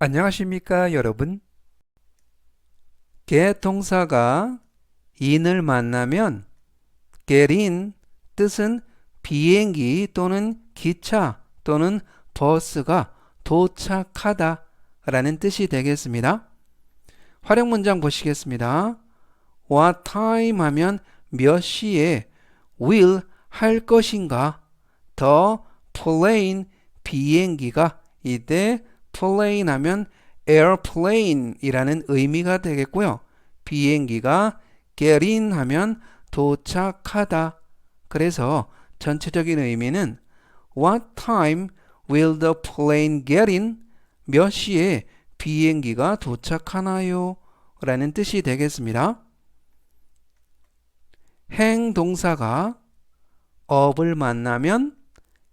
안녕하십니까 여러분? get 동사가 in을 만나면 get in 뜻은 비행기 또는 기차 또는 버스가 도착하다 라는 뜻이 되겠습니다. 활용 문장 보시겠습니다. What time 하면 몇 시에 will 할 것인가? 더 plane 비행기가 이때 plane 하면 airplane이라는 의미가 되겠고요. 비행기가 get in 하면 도착하다. 그래서 전체적인 의미는 What time will the plane get in? 몇 시에 비행기가 도착하나요? 라는 뜻이 되겠습니다. 행 동사가 up을 만나면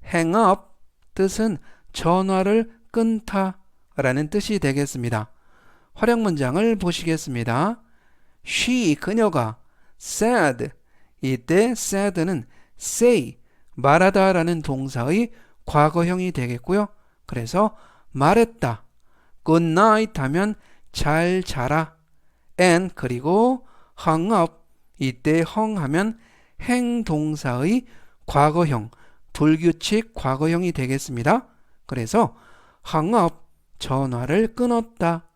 hang up 뜻은 전화를 끊다 라는 뜻이 되겠습니다. 활용 문장을 보시겠습니다. She 그녀가 said 이때 said는 say 말하다 라는 동사의 과거형이 되겠고요. 그래서 말했다. good night 하면 잘 자라. and 그리고 hung up 이때 hung 하면 행 동사의 과거형 불규칙 과거형이 되겠습니다. 그래서 hung up 전화를 끊었다.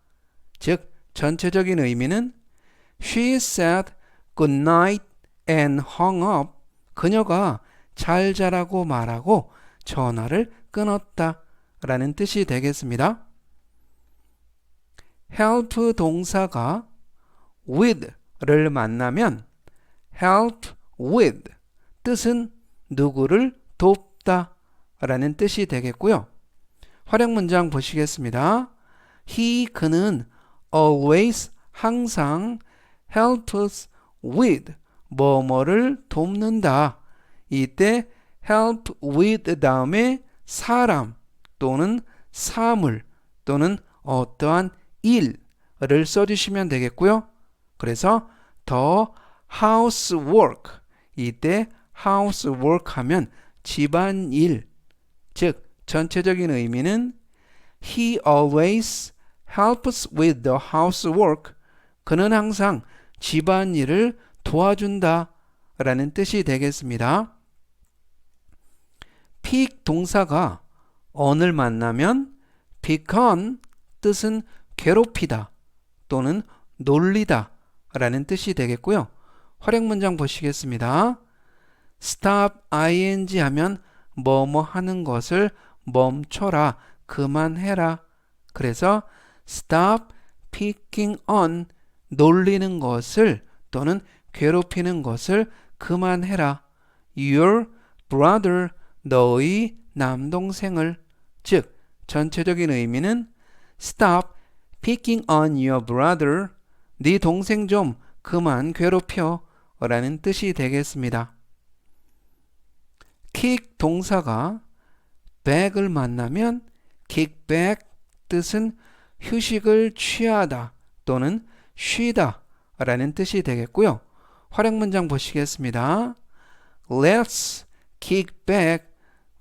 즉 전체적인 의미는 she said good night and hung up. 그녀가 잘 자라고 말하고 전화를 끊었다. 라는 뜻이 되겠습니다. help 동사가 with를 만나면 help with 뜻은 누구를 돕다 라는 뜻이 되겠고요. 활용 문장 보시겠습니다. He 그는 always 항상 helps with 뭐뭐를 돕는다. 이때 help with 다음에 사람 또는 사물 또는 어떠한 일을 써주시면 되겠고요. 그래서 더 housework 이때 housework 하면 집안일 즉 전체적인 의미는 He always helps with the housework. 그는 항상 집안일을 도와준다 라는 뜻이 되겠습니다. pick 동사가 on을 만나면 pick on 뜻은 괴롭히다 또는 놀리다 라는 뜻이 되겠고요. 활용 문장 보시겠습니다. stop ing 하면 뭐뭐 하는 것을 멈춰라, 그만해라. 그래서 stop picking on 놀리는 것을 또는 괴롭히는 것을 그만해라. Your brother 너의 남동생을 즉 전체적인 의미는 stop picking on your brother 네 동생 좀 그만 괴롭혀 라는 뜻이 되겠습니다. kick 동사가 back을 만나면 kick back 뜻은 휴식을 취하다 또는 쉬다 라는 뜻이 되겠고요. 활용 문장 보시겠습니다. Let's kick back.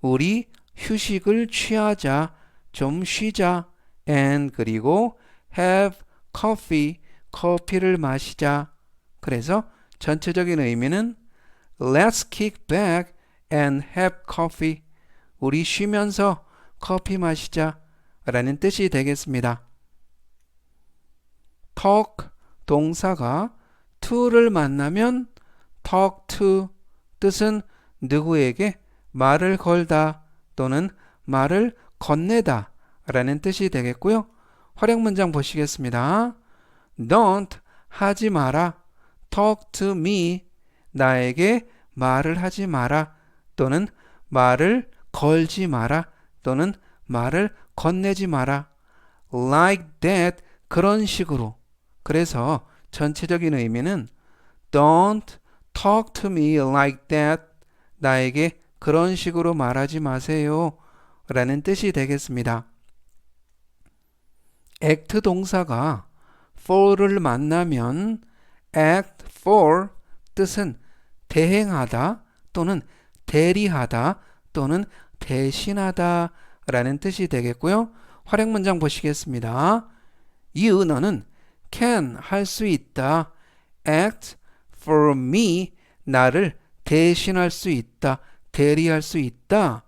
우리 휴식을 취하자. 좀 쉬자. and 그리고 have coffee. 커피를 마시자. 그래서 전체적인 의미는 Let's kick back and have coffee. 우리 쉬면서 커피 마시자 라는 뜻이 되겠습니다. talk 동사가 to를 만나면 talk to 뜻은 누구에게 말을 걸다 또는 말을 건네다 라는 뜻이 되겠고요. 활용 문장 보시겠습니다. Don't 하지 마라. talk to me 나에게 말을 하지 마라 또는 말을 걸지 마라 또는 말을 건네지 마라. like that 그런 식으로. 그래서 전체적인 의미는 don't talk to me like that 나에게 그런 식으로 말하지 마세요. 라는 뜻이 되겠습니다. act 동사가 for를 만나면 act for 뜻은 대행하다 또는 대리하다 또는 대신하다 라는 뜻이 되겠고요. 활용 문장 보시겠습니다. You 너는 can 할 수 있다. act for me 나를 대신할 수 있다. 대리할 수 있다.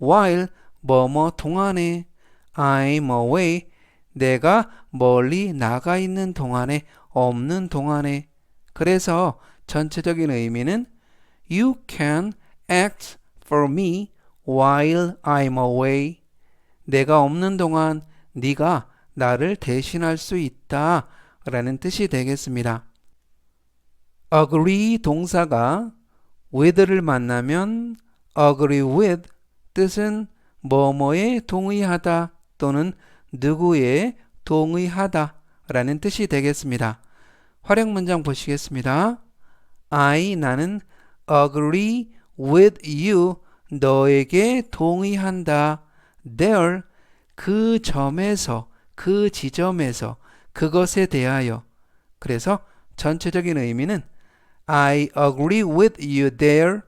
while 뭐뭐 동안에 I'm away 내가 멀리 나가 있는 동안에 없는 동안에 그래서 전체적인 의미는 You can act for me while I'm away. 내가 없는 동안 네가 나를 대신할 수 있다 라는 뜻이 되겠습니다. agree 동사가 with를 만나면 agree with 뜻은 뭐뭐에 동의하다 또는 누구에 동의하다 라는 뜻이 되겠습니다. 활용 문장 보시겠습니다. I 나는 agree with you 너에게 동의한다. there 그 점에서 그 지점에서 그것에 대하여 그래서 전체적인 의미는 I agree with you there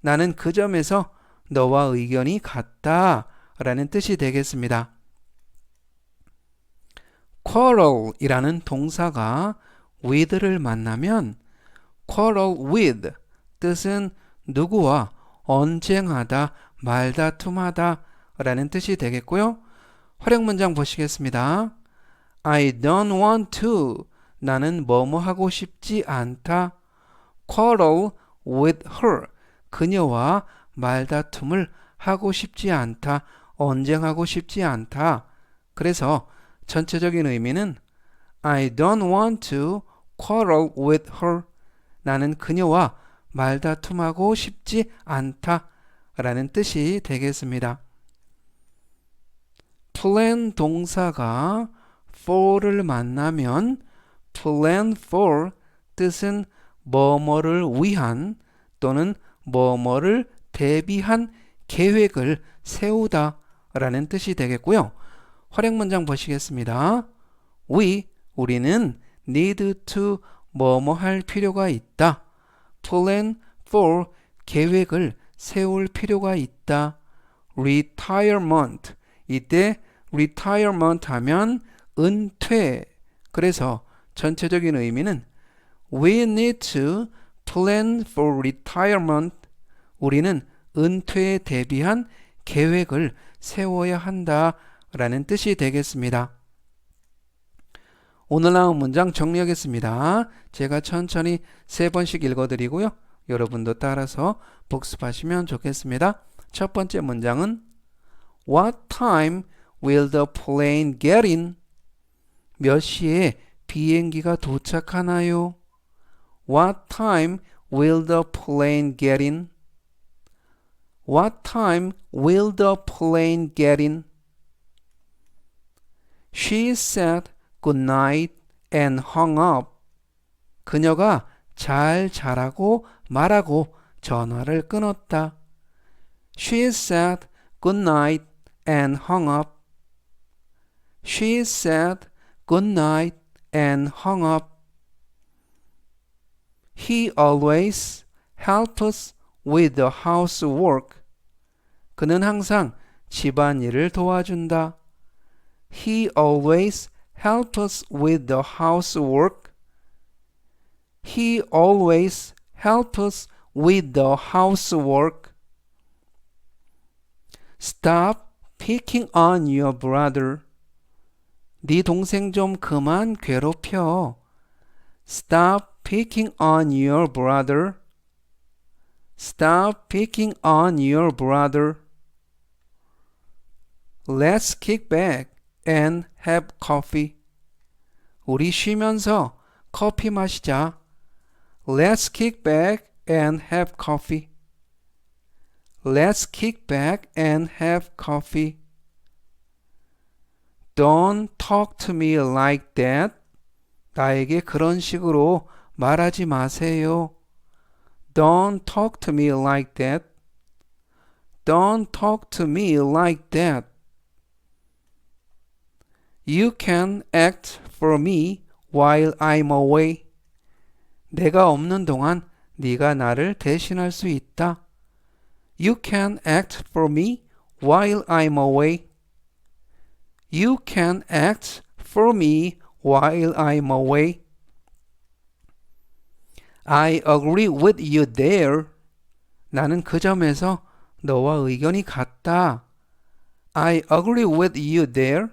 나는 그 점에서 너와 의견이 같다 라는 뜻이 되겠습니다. quarrel 이라는 동사가 with를 만나면 quarrel with 뜻은 누구와 언쟁하다, 말다툼하다 라는 뜻이 되겠고요. 활용 문장 보시겠습니다. I don't want to. 나는 뭐뭐 하고 싶지 않다. quarrel with her. 그녀와 말다툼을 하고 싶지 않다. 언쟁하고 싶지 않다. 그래서 전체적인 의미는 I don't want to quarrel with her. 나는 그녀와 말다툼하고 싶지 않다. 라는 뜻이 되겠습니다. plan 동사가 for를 만나면 plan for 뜻은 뭐뭐를 위한 또는 뭐뭐를 대비한 계획을 세우다 라는 뜻이 되겠고요. 활용 문장 보시겠습니다. We, 우리는 need to 뭐뭐 할 필요가 있다. Plan for 계획을 세울 필요가 있다. retirement 이때 retirement 하면 은퇴 그래서 전체적인 의미는 we need to plan for retirement 우리는 은퇴에 대비한 계획을 세워야 한다 라는 뜻이 되겠습니다. 오늘 나온 문장 정리하겠습니다. 제가 천천히 세 번씩 읽어드리고요. 여러분도 따라서 복습하시면 좋겠습니다. 첫 번째 문장은 What time will the plane get in? 몇 시에 비행기가 도착하나요? What time will the plane get in? What time will the plane get in? She said good night and hung up. 그녀가 잘 자라고 말하고 전화를 끊었다. She said good night and hung up. She said good night and hung up. He always helps us with the housework. 그는 항상 집안일을 도와준다. He always helps us with the housework. He always helps us with the housework. Stop picking on your brother. 네 동생 좀 그만 괴롭혀. Stop picking on your brother. Stop picking on your brother. Let's kick back and have coffee. 우리 쉬면서 커피 마시자. Let's kick back and have coffee. Let's kick back and have coffee. Don't talk to me like that. 나에게 그런 식으로 말하지 마세요. Don't talk to me like that. Don't talk to me like that. You can act for me while I'm away. 내가 없는 동안 네가 나를 대신할 수 있다. You can act for me while I'm away. You can act for me while I'm away. I agree with you there. 나는 그 점에서 너와 의견이 같다. I agree with you there.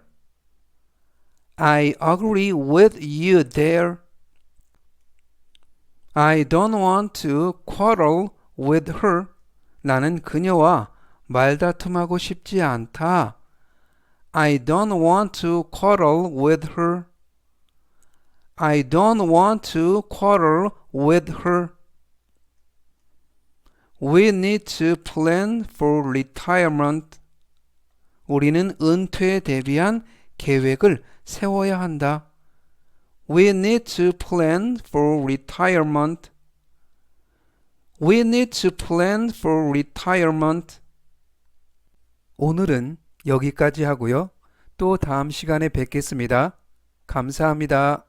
I agree with you there. I don't want to quarrel with her. 나는 그녀와 말다툼하고 싶지 않다. I don't want to quarrel with her. I don't want to quarrel with her. We need to plan for retirement. 우리는 은퇴에 대비한 계획을 세워야 한다. We need to plan for retirement. We need to plan for retirement. 오늘은 여기까지 하고요. 또 다음 시간에 뵙겠습니다. 감사합니다.